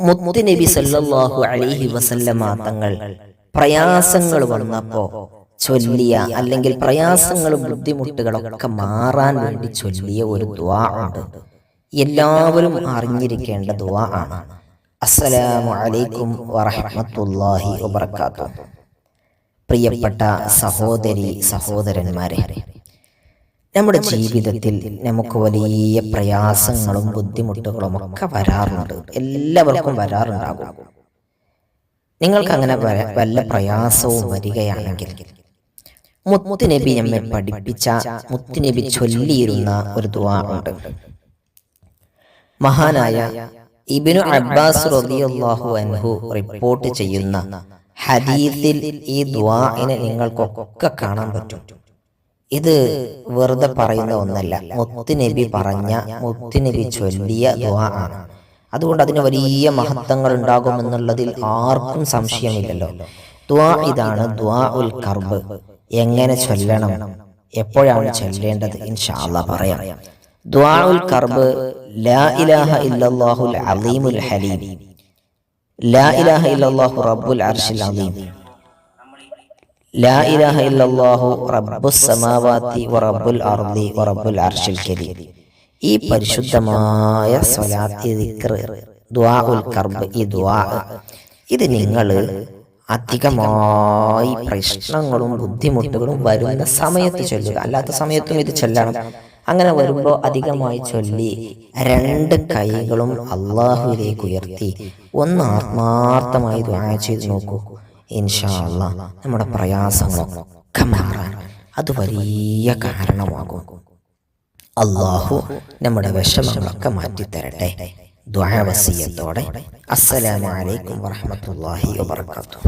മുത്തുനബി സല്ലല്ലാഹു അലൈഹി വസല്ലമ തങ്ങൾ പ്രയാസങ്ങൾ വന്നപ്പോ ചൊല്ലിയ അല്ലെങ്കിൽ പ്രയാസങ്ങളും ബുദ്ധിമുട്ടുകളൊക്കെ മാറാൻ വേണ്ടി ചൊല്ലിയ ഒരു ദുആ ഉണ്ട്. എല്ലാവരും അറിഞ്ഞിരിക്കേണ്ട ദ്വാ ആണ്. അസ്സലാമു അലൈക്കും വറഹ്മത്തുള്ളാഹി പ്രിയപ്പെട്ട സഹോദരി സഹോദരന്മാരെ നമ്മുടെ ജീവിതത്തിൽ നമുക്ക് വലിയ പ്രയാസങ്ങളും ബുദ്ധിമുട്ടുകളും ഒക്കെ വരാറുണ്ട്. എല്ലാവർക്കും വരാറുണ്ടാകും. നിങ്ങൾക്ക് അങ്ങനെ വല്ല പ്രയാസവും വരികയാണെങ്കിൽ മുത്തുനബി നമ്മെ പഠിപ്പിച്ച മുത്തുനബി ചൊല്ലിയിരുന്ന ഒരു ദുആ ഉണ്ട്. മഹാനായ ഇബിനു അബ്ബാസ് റളിയല്ലാഹു അൻഹു റിപ്പോർട്ട് ചെയ്യുന്ന ഹദീസിൽ ഈ ദുആഇനെ നിങ്ങൾക്കൊക്കെ കാണാൻ പറ്റും. ഇത് വെറുതെ പറയുന്ന ഒന്നല്ല. മുത്തുനബി പറഞ്ഞ മുത്തുനബി ചൊല്ലിയ ദുആ ആണ്. അതുകൊണ്ട് അതിന് വലിയ മഹത്വങ്ങൾ ഉണ്ടാകുമെന്നുള്ളതിൽ ആർക്കും സംശയമില്ലല്ലോ. ദുആ ഇതാണ് ദുആ ഉൽ കർബ്. എങ്ങനെ ചൊല്ലണം? എപ്പോഴാണ് ചൊല്ലേണ്ടത്? ഇൻഷാ അല്ലാ പറയാം. ദുആ ഉൽ കർബ് ലാ ഇലാഹ ഇല്ലല്ലാഹുൽ അലീമുൽ ഹലീം. ലാ ഇലാഹ ഇല്ലല്ലാഹു റബ്ബുൽ അർശിൽ അലീം. ലാ ഇലാഹ ഇല്ലല്ലാഹു റബ്ബുസ് സമാവാതി വറബ്ബുൽ അർദി വറബ്ബുൽ അർശിൽ കരീം. ഈ പരിശുദ്ധമായ സ്വലാത്ത് ദിക്ർ ദുആഉൽ കർബ് ഈ ദുആ ഇത് നിങ്ങൾ അധികമായി പ്രശ്നങ്ങളും ബുദ്ധിമുട്ടുകളും വരുന്ന സമയത്ത് ചൊല്ലുക. അല്ലാത്ത സമയത്തും ഇത് ചൊല്ലണം. അങ്ങനെ വരുമ്പോൾ അധികമായി ചൊല്ലി രണ്ട് കൈകളും അള്ളാഹുവിലേക്ക് ഉയർത്തി. ഒന്ന് ആത്മാർത്ഥമായി ദുആ ചെയ്ത് നോക്കൂ. ഇൻഷാ അല്ലാ നമ്മുടെ പ്രയാസങ്ങളൊക്കെ മാറാൻ അത് വലിയ കാരണമാകും. അള്ളാഹു നമ്മുടെ വിഷമങ്ങളൊക്കെ മാറ്റിത്തരട്ടെ. ദ്വാവസീയത്തോടെ അസ്സലാമു അലൈക്കും വറഹ്മത്തുള്ളാഹി വബർക്കാത്തു